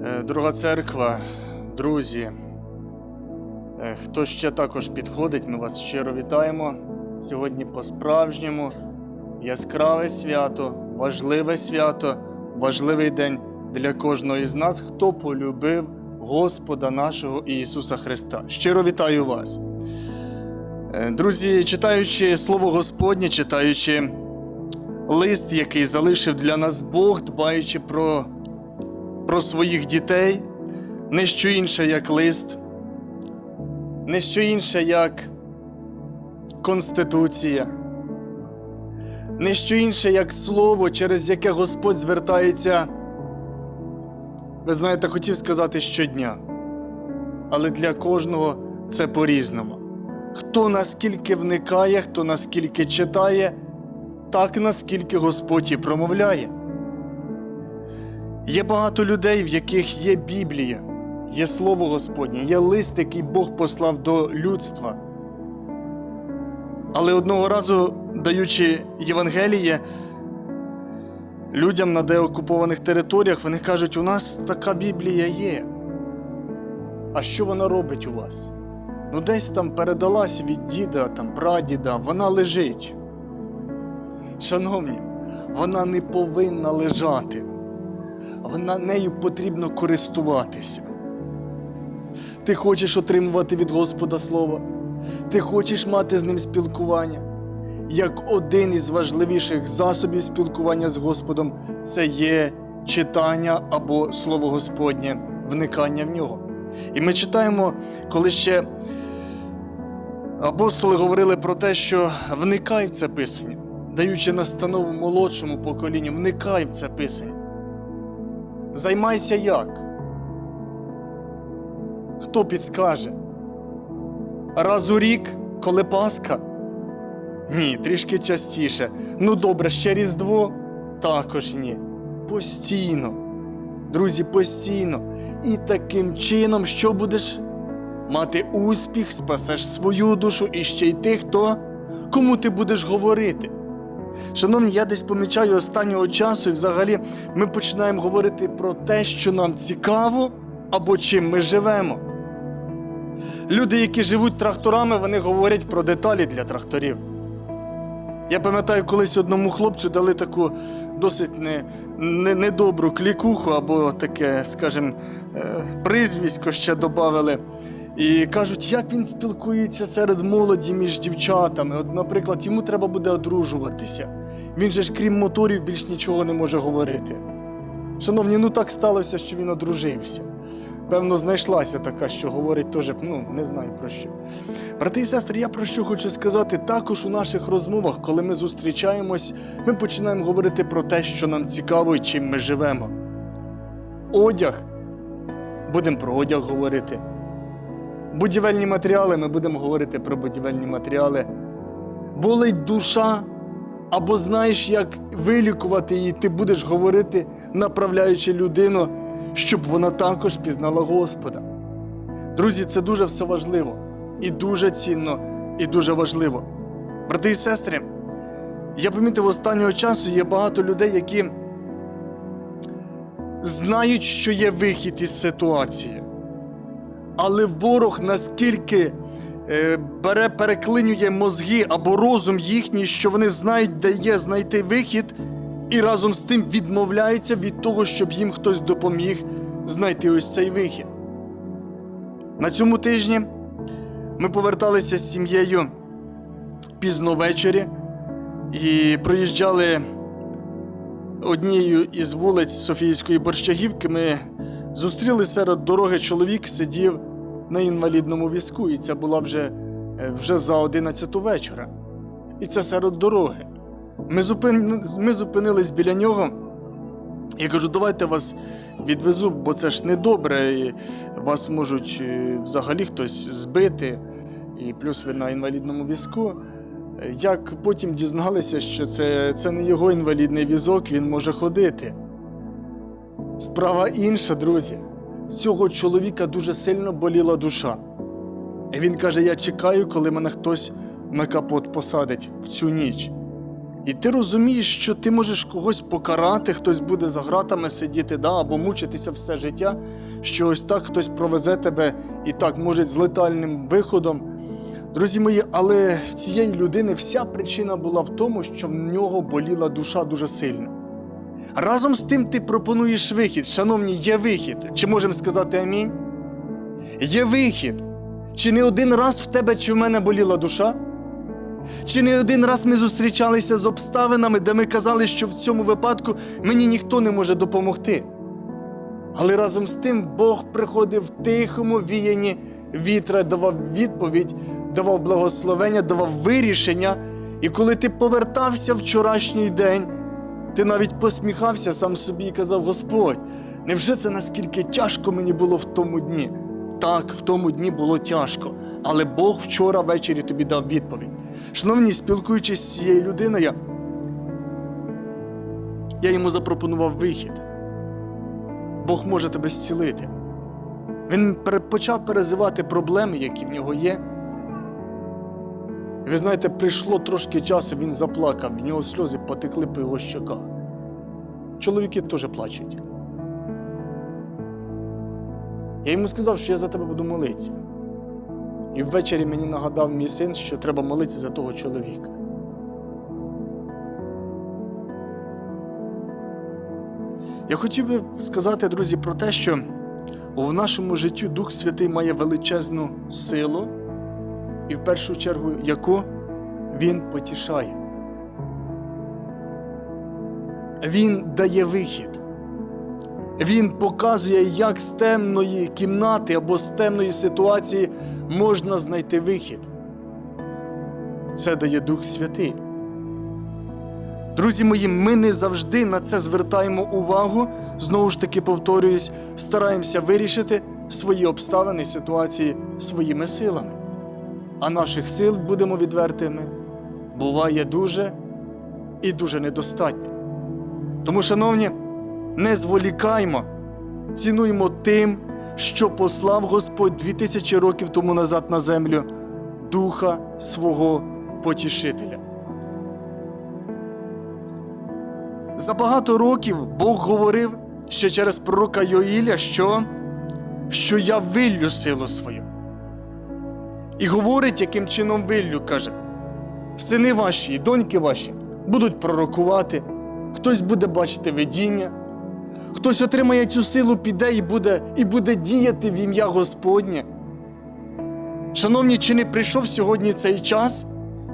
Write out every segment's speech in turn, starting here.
Е, Дорога церква, друзі, е, хто ще також підходить, ми вас щиро вітаємо. Сьогодні по-справжньому яскраве свято, важливе свято, важливий день для кожного із нас, хто полюбив Господа нашого Ісуса Христа. Щиро вітаю вас. Е, Друзі, читаючи Слово Господнє, читаючи лист, який залишив для нас Бог, дбаючи про про своїх дітей, не що інше, як лист, не що інше, як Конституція, не що інше, як слово, через яке Господь звертається. Ви знаєте, хотів сказати щодня, але для кожного це по-різному. Хто наскільки вникає, хто наскільки читає, так наскільки Господь і промовляє. Є багато людей, в яких є Біблія, є Слово Господнє, є лист, який Бог послав до людства. Але одного разу, даючи Євангеліє людям на деокупованих територіях, вони кажуть, у нас така Біблія є. А що вона робить у вас? Ну, десь там передалась від діда, там, прадіда, вона лежить. Шановні, вона не повинна лежати вона нею потрібно користуватися. Ти хочеш отримувати від Господа Слово, ти хочеш мати з ним спілкування. Як один із важливіших засобів спілкування з Господом це є читання або Слово Господнє, вникання в нього. І ми читаємо, коли ще апостоли говорили про те, що вникай в це писання, даючи настанову молодшому поколінню, вникай в це писання. Займайся як? Хто підскаже? Раз у рік, коли Пасха? Ні, трішки частіше. Ну добре, ще Різдво? Також ні. Постійно. Друзі, постійно. І таким чином, що будеш? Мати успіх, спасеш свою душу і ще й тих, хто кому ти будеш говорити. Шановні, я десь помічаю останнього часу, і взагалі ми починаємо говорити про те, що нам цікаво або чим ми живемо. Люди, які живуть тракторами, вони говорять про деталі для тракторів. Я пам'ятаю, колись одному хлопцю дали таку досить не, не, недобру клікуху, або таке, скажімо, е, прізвисько ще додали. І кажуть, як він спілкується серед молоді між дівчатами. От, наприклад, йому треба буде одружуватися. Він же ж, крім моторів, більш нічого не може говорити. Шановні, ну так сталося, що він одружився. Певно, знайшлася така, що говорить теж, ну, не знаю про що. Брати і сестри, я про що хочу сказати, також у наших розмовах, коли ми зустрічаємось, ми починаємо говорити про те, що нам цікаво і чим ми живемо. Одяг. Будемо про одяг говорити. Будівельні матеріали, ми будемо говорити про будівельні матеріали. Болить душа, або знаєш, як вилікувати її, ти будеш говорити, направляючи людину, щоб вона також пізнала Господа. Друзі, це дуже все важливо, і дуже цінно, і дуже важливо. Брати і сестри, я помітив останнього часу є багато людей, які знають, що є вихід із ситуації. Але ворог наскільки е, бере, переклинює мозги або розум їхній, що вони знають, де є знайти вихід, і разом з тим відмовляються від того, щоб їм хтось допоміг знайти ось цей вихід. На цьому тижні ми поверталися з сім'єю пізно ввечері і проїжджали однією із вулиць Софіївської Борщагівки. Ми зустріли серед дороги чоловік, сидів на інвалідному візку, і це була вже, е, вже за 11 вечора. І це серед дороги. Ми, зупин... ми зупинились біля нього. Я кажу, давайте вас відвезу, бо це ж недобре, і вас можуть е, взагалі хтось збити, і плюс ви на інвалідному візку. Як потім дізналися, що це, це не його інвалідний візок, він може ходити. Справа інша, друзі. В цього чоловіка дуже сильно боліла душа. І він каже: Я чекаю, коли мене хтось на капот посадить в цю ніч. І ти розумієш, що ти можеш когось покарати, хтось буде за гратами сидіти, да, або мучитися все життя, що ось так хтось провезе тебе і так може з летальним виходом. Друзі мої, але в цієї людини вся причина була в тому, що в нього боліла душа дуже сильно. Разом з тим ти пропонуєш вихід. Шановні, є вихід. Чи можемо сказати амінь? Є вихід. Чи не один раз в тебе чи в мене боліла душа? Чи не один раз ми зустрічалися з обставинами, де ми казали, що в цьому випадку мені ніхто не може допомогти. Але разом з тим Бог приходив в тихому віянні вітра, давав відповідь, давав благословення, давав вирішення. І коли ти повертався вчорашній день, ти навіть посміхався сам собі і казав: Господь, невже це наскільки тяжко мені було в тому дні? Так, в тому дні було тяжко, але Бог вчора ввечері тобі дав відповідь. Шановні, спілкуючись з цією людиною, я йому запропонував вихід. Бог може тебе зцілити. Він почав перезивати проблеми, які в нього є. Ви знаєте, прийшло трошки часу, він заплакав, в нього сльози потекли по його щоках. Чоловіки теж плачуть. Я йому сказав, що я за тебе буду молитися. І ввечері мені нагадав мій син, що треба молитися за того чоловіка. Я хотів би сказати, друзі, про те, що в нашому житті Дух Святий має величезну силу, і в першу чергу, яку Він потішає. Він дає вихід. Він показує, як з темної кімнати або з темної ситуації можна знайти вихід. Це дає Дух Святий. Друзі мої, ми не завжди на це звертаємо увагу. Знову ж таки, повторююсь, стараємося вирішити свої обставини, ситуації своїми силами. А наших сил, будемо відвертими, буває дуже і дуже недостатньо. Тому, шановні, не зволікаймо, цінуймо тим, що послав Господь дві тисячі років тому назад на землю Духа свого Потішителя. За багато років Бог говорив ще через пророка Йоїля, що, що я виллю силу свою. І говорить, яким чином виллю, каже: сини ваші і доньки ваші будуть пророкувати, хтось буде бачити видіння, хтось отримає цю силу, піде і буде, і буде діяти в ім'я Господнє. Шановні, чи не прийшов сьогодні цей час,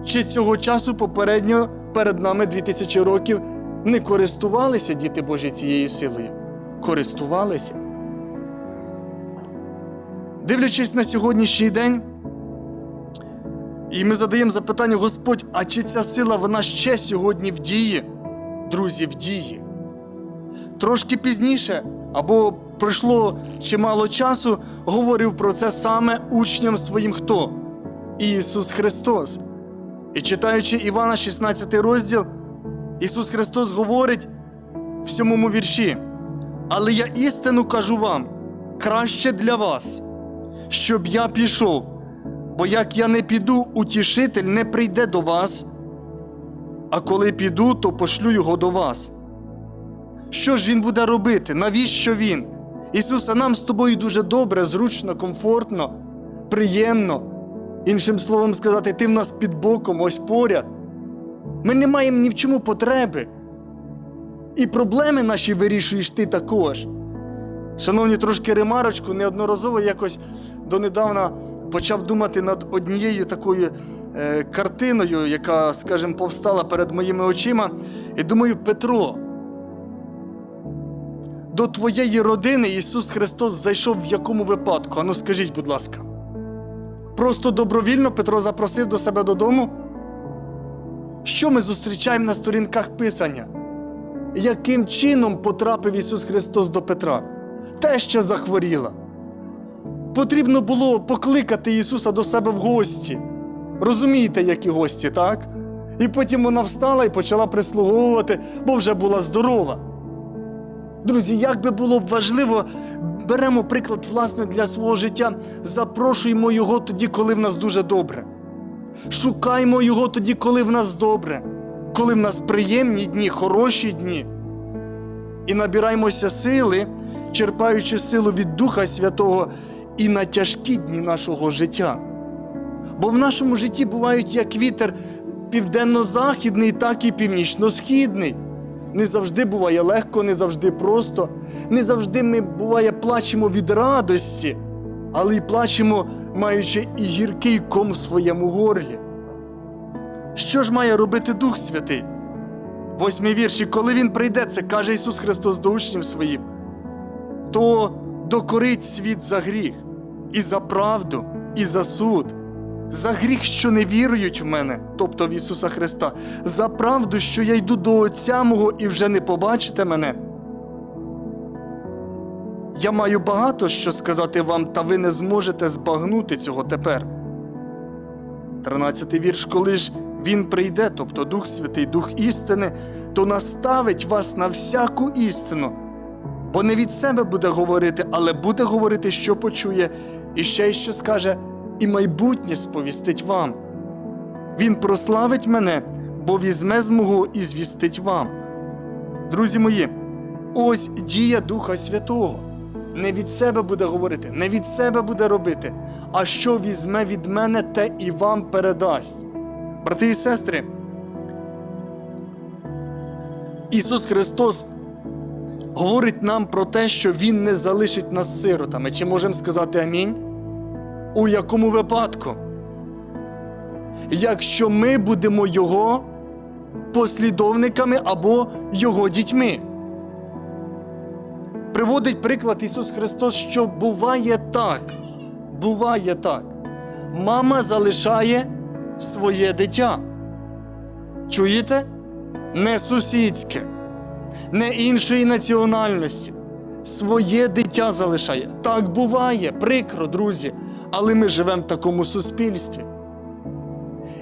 чи цього часу попередньо перед нами 2000 років не користувалися діти Божі цією силою? Користувалися. Дивлячись на сьогоднішній день, і ми задаємо запитання, Господь, а чи ця сила вона ще сьогодні в дії? Друзі, в дії. Трошки пізніше, або пройшло чимало часу, говорив про це саме учням своїм хто? Ісус Христос. І читаючи Івана 16 розділ, Ісус Христос говорить в сьомому вірші. Але я істину кажу вам, краще для вас, щоб я пішов, бо як я не піду, утішитель не прийде до вас, а коли піду, то пошлю його до вас. Що ж він буде робити? Навіщо він? Ісусе, нам з тобою дуже добре, зручно, комфортно, приємно. Іншим словом сказати, ти в нас під боком, ось поряд. Ми не маємо ні в чому потреби. І проблеми наші вирішуєш ти також. Шановні, трошки ремарочку, неодноразово якось донедавна почав думати над однією такою е, картиною, яка, скажімо, повстала перед моїми очима. І думаю, Петро, до твоєї родини Ісус Христос зайшов в якому випадку? Ану, скажіть, будь ласка. Просто добровільно Петро запросив до себе додому? Що ми зустрічаємо на сторінках Писання? Яким чином потрапив Ісус Христос до Петра? Теща захворіла. Потрібно було покликати Ісуса до себе в гості. Розумієте, які гості, так? І потім вона встала і почала прислуговувати, бо вже була здорова. Друзі, як би було б важливо, беремо приклад власне для свого життя, запрошуємо його тоді, коли в нас дуже добре. Шукаймо його тоді, коли в нас добре. коли в нас приємні дні, хороші дні. І набираємося сили, черпаючи силу від Духа Святого і на тяжкі дні нашого життя. Бо в нашому житті бувають як вітер південно-західний, так і північно-східний. Не завжди буває легко, не завжди просто, не завжди ми буває плачемо від радості, але й плачемо, маючи і гіркий ком в своєму горлі. Що ж має робити Дух Святий? Восьмий вірші, коли Він прийде, це каже Ісус Христос до учнів своїм, то докорить світ за гріх, і за правду, і за суд, за гріх, що не вірують в мене, тобто в Ісуса Христа, за правду, що я йду до Отця мого і вже не побачите мене. Я маю багато що сказати вам, та ви не зможете збагнути цього тепер. Тринадцятий вірш, коли ж Він прийде, тобто Дух Святий, Дух істини, то наставить вас на всяку істину, бо не від себе буде говорити, але буде говорити, що почує, і ще й що скаже, і майбутнє сповістить вам. Він прославить мене, бо візьме з і звістить вам. Друзі мої, ось дія Духа Святого. Не від себе буде говорити, не від себе буде робити, а що візьме від мене, те і вам передасть. Брати і сестри, Ісус Христос говорить нам про те, що Він не залишить нас сиротами. Чи можемо сказати амінь? У якому випадку? Якщо ми будемо Його послідовниками або Його дітьми. Приводить приклад Ісус Христос, що буває так. Буває так. Мама залишає своє дитя. Чуєте? Не сусідське, не іншої національності. Своє дитя залишає. Так буває, прикро, друзі. Але ми живемо в такому суспільстві.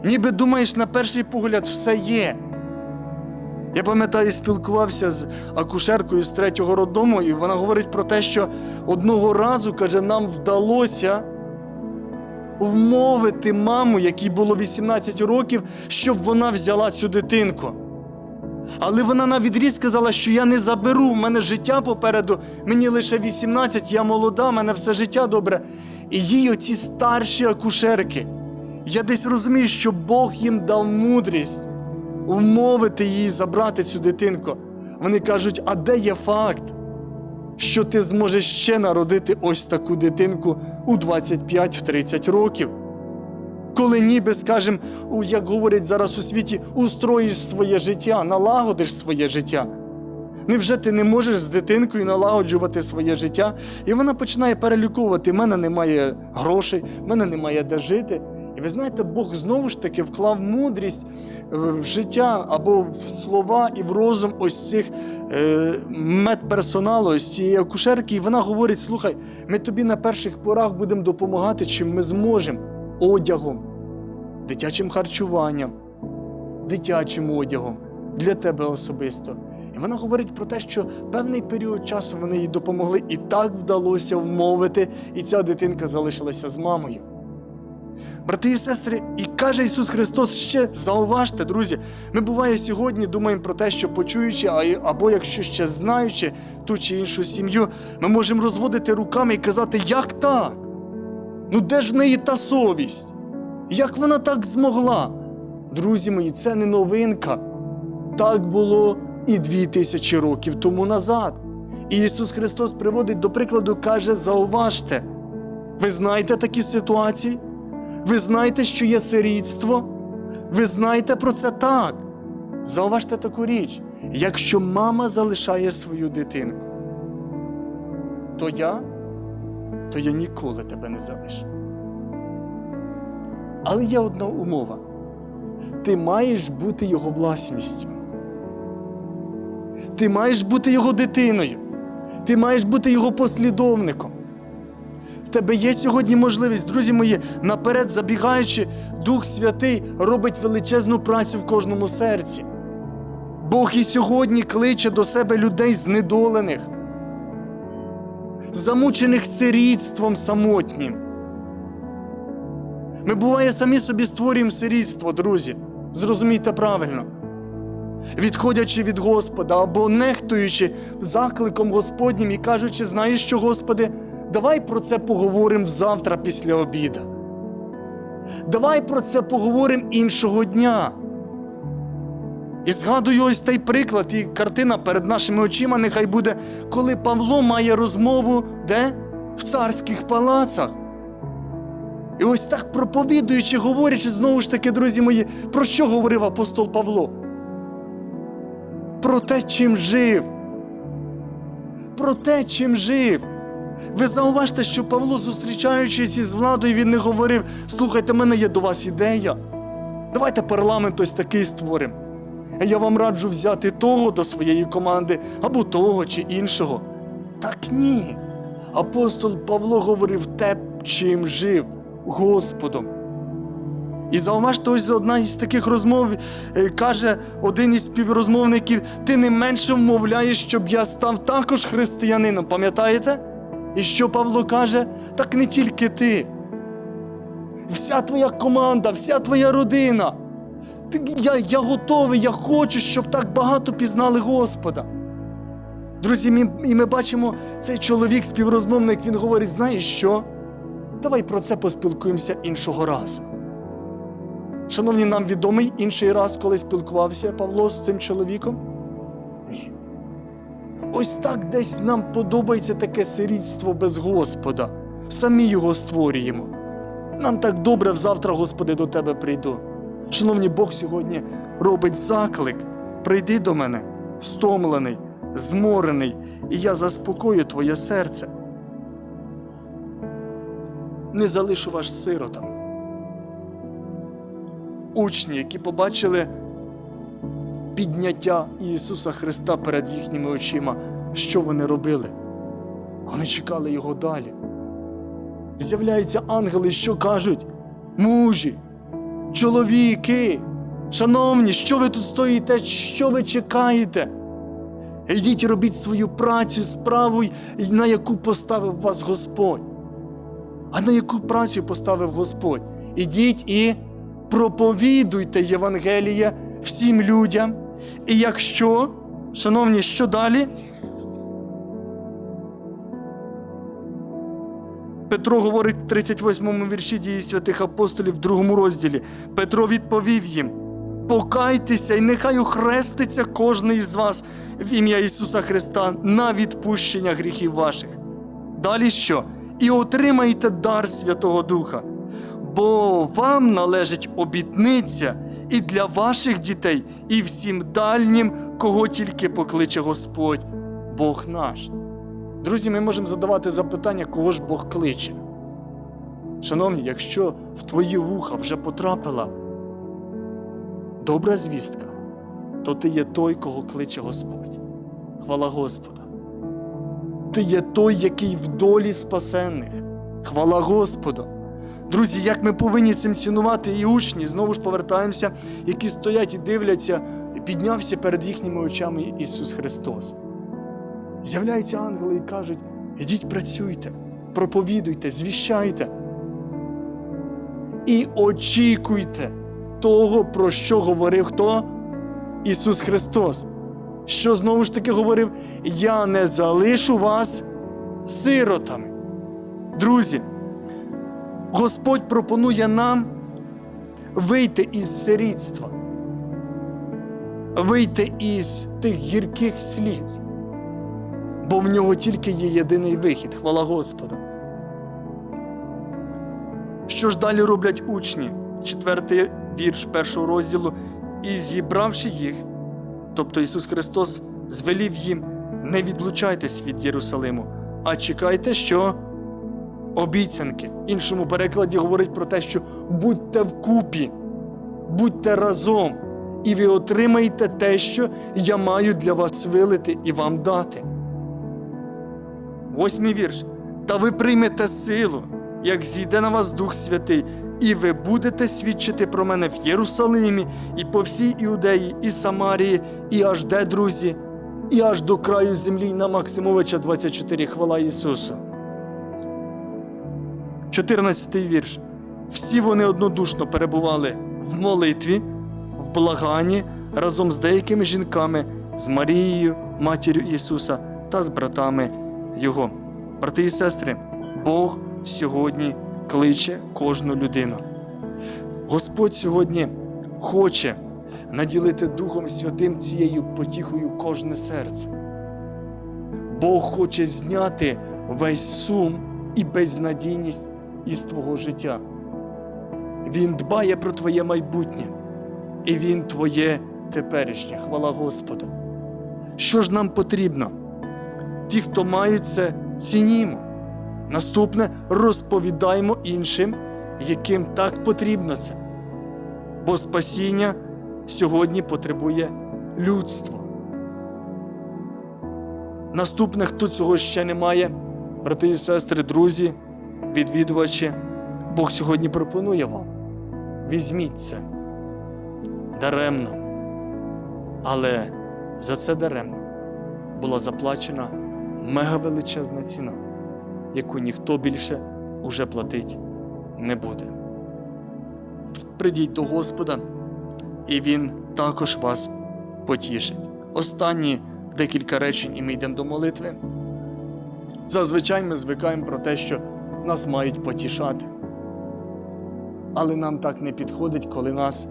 Ніби думаєш, на перший погляд все є. Я пам'ятаю, спілкувався з акушеркою з третього роддому, і вона говорить про те, що одного разу, каже, нам вдалося вмовити маму, якій було 18 років, щоб вона взяла цю дитинку. Але вона на відріз сказала, що я не заберу, в мене життя попереду, мені лише 18, я молода, в мене все життя добре. І їй оці старші акушерки. Я десь розумію, що Бог їм дав мудрість вмовити її забрати цю дитинку. Вони кажуть: а де є факт, що ти зможеш ще народити ось таку дитинку у 25-30 років? Коли ніби, скажем, як говорять зараз у світі, устроїш своє життя, налагодиш своє життя. Невже ти не можеш з дитинкою налагоджувати своє життя? І вона починає переліковувати: в мене немає грошей, в мене немає де жити. І ви знаєте, Бог знову ж таки вклав мудрість в життя або в слова і в розум ось цих е, медперсоналу, ось цієї акушерки. І вона говорить: слухай, ми тобі на перших порах будемо допомагати, чим ми зможемо одягом, дитячим харчуванням, дитячим одягом для тебе особисто. І вона говорить про те, що певний період часу вони їй допомогли, і так вдалося вмовити, і ця дитинка залишилася з мамою. Брати і сестри, і каже Ісус Христос ще зауважте, друзі. Ми буває сьогодні думаємо про те, що почуючи, або якщо ще знаючи ту чи іншу сім'ю, ми можемо розводити руками і казати, як так? Ну де ж в неї та совість? Як вона так змогла? Друзі мої, це не новинка. Так було і дві тисячі років тому назад. І Ісус Христос приводить до прикладу, каже: зауважте. Ви знаєте такі ситуації? Ви знаєте, що є сирітство? Ви знаєте про це так. Зауважте таку річ. Якщо мама залишає свою дитинку, то я, то я ніколи тебе не залишу. Але є одна умова. Ти маєш бути його власністю. Ти маєш бути його дитиною. Ти маєш бути його послідовником. В тебе є сьогодні можливість, друзі мої, наперед забігаючи, Дух Святий робить величезну працю в кожному серці. Бог і сьогодні кличе до себе людей знедолених, замучених сирітством самотнім. Ми буває самі собі створюємо сирітство, друзі. Зрозумійте правильно. відходячи від Господа або нехтуючи закликом Господнім і кажучи, знаєш що, Господи, давай про це поговоримо завтра після обіда. Давай про це поговоримо іншого дня. І згадую ось той приклад, і картина перед нашими очима нехай буде, коли Павло має розмову де? В царських палацах. І ось так проповідуючи, говорячи, знову ж таки, друзі мої, про що говорив апостол Павло? Про те, чим жив. Про те, чим жив. Ви зауважте, що Павло, зустрічаючись із владою, він не говорив: слухайте, в мене є до вас ідея. Давайте парламент ось такий створимо. Я вам раджу взяти того до своєї команди або того чи іншого. Так ні. Апостол Павло говорив те, чим жив Господом. І зауважте, ось одна із таких розмов е, каже один із співрозмовників: ти не менше вмовляєш, щоб я став також християнином. Пам'ятаєте? І що Павло каже? Так не тільки ти. Вся твоя команда, вся твоя родина. Я, я готовий, я хочу, щоб так багато пізнали Господа. Друзі, ми, і ми бачимо цей чоловік, співрозмовник, він говорить: знаєш що? Давай про це поспілкуємося іншого разу. Шановні, нам відомий інший раз, коли спілкувався Павло з цим чоловіком? Ні. Ось так десь нам подобається таке сирітство без Господа. Самі його створюємо. Нам так добре завтра, Господи, до Тебе прийду. Шановні, Бог сьогодні робить заклик: прийди до мене, стомлений, зморений, і я заспокою твоє серце. Не залишу вас сиротами. Учні, які побачили підняття Ісуса Христа перед їхніми очима, що вони робили? Вони чекали Його далі. З'являються ангели, що кажуть: мужі, чоловіки, шановні, що ви тут стоїте, що ви чекаєте? Йдіть і робіть свою працю, справу, на яку поставив вас Господь. А на яку працю поставив Господь? Ідіть і проповідуйте Євангеліє всім людям. І якщо, шановні, що далі? Петро говорить в 38 му вірші дії святих апостолів, в другому розділі. Петро відповів їм: Покайтеся, і нехай охреститься кожен із вас в ім'я Ісуса Христа на відпущення гріхів ваших. Далі що? І отримаєте дар Святого Духа, бо вам належить обітниця і для ваших дітей, і всім дальнім, кого тільки покличе Господь, Бог наш. Друзі, ми можемо задавати запитання, кого ж Бог кличе. Шановні, якщо в твої вуха вже потрапила добра звістка, то ти є той, кого кличе Господь. Хвала Господа. Ти є той, який в долі спасенних. Хвала Господу. Друзі, як ми повинні цим цінувати і учні, знову ж повертаємося, які стоять і дивляться, і піднявся перед їхніми очами Ісус Христос. З'являються ангели і кажуть: ідіть працюйте, проповідуйте, звіщайте. І очікуйте того, про що говорив хто? Ісус Христос. Що знову ж таки говорив: Я не залишу вас сиротами. Друзі, Господь пропонує нам вийти із сирітства, вийти із тих гірких сліз, бо в нього тільки є єдиний вихід, хвала Господу. Що ж далі роблять учні? Четвертий вірш першого розділу. І зібравши їх, тобто Ісус Христос звелів їм: не відлучайтесь від Єрусалиму, а чекайте, що обіцянки. Іншому перекладі говорить про те, що будьте вкупі, будьте разом, і ви отримаєте те, що я маю для вас вилити і вам дати. Восьмий вірш. Та ви приймете силу, як зійде на вас Дух Святий, і ви будете свідчити про мене в Єрусалимі, і по всій Іудеї, і Самарії, і аж де, друзі, і аж до краю землі на Максимовича 24. Хвала Ісусу. 14 вірш. Всі вони однодушно перебували в молитві, в благанні, разом з деякими жінками, з Марією, матір'ю Ісуса та з братами Його. Брати і сестри, Бог сьогодні кличе кожну людину. Господь сьогодні хоче наділити Духом Святим цією потіхою кожне серце. Бог хоче зняти весь сум і безнадійність із твого життя. Він дбає про твоє майбутнє, і Він твоє теперішнє. Хвала Господу. Що ж нам потрібно? Ті, хто мають це, цінімо. Наступне розповідаємо іншим, яким так потрібно це. Бо спасіння сьогодні потребує людство. Наступне, хто цього ще не має, брати і сестри, друзі, відвідувачі, Бог сьогодні пропонує вам. Візьміть це даремно. Але за це даремно була заплачена мегавеличезна ціна, яку ніхто більше уже платить не буде. Придіть до Господа, і Він також вас потішить. Останні декілька речень, і ми йдемо до молитви. Зазвичай ми звикаємо про те, що нас мають потішати. Але нам так не підходить, коли нас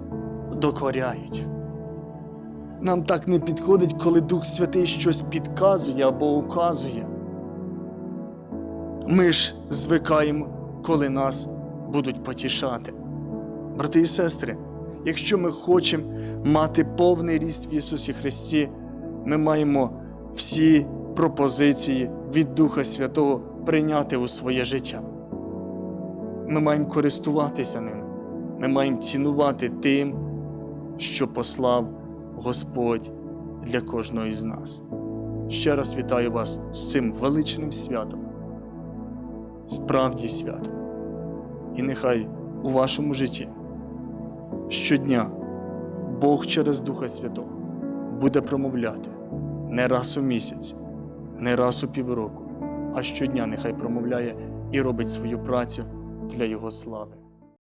докоряють. Нам так не підходить, коли Дух Святий щось підказує або указує. Ми ж звикаємо, коли нас будуть потішати. Брати і сестри, якщо ми хочемо мати повний ріст в Ісусі Христі, ми маємо всі пропозиції від Духа Святого прийняти у своє життя. Ми маємо користуватися ним. Ми маємо цінувати тим, що послав Господь для кожного із нас. Ще раз вітаю вас з цим величним святом, справді святом. І нехай у вашому житті щодня Бог через Духа Святого буде промовляти не раз у місяць, не раз у півроку, а щодня нехай промовляє і робить свою працю для Його слави.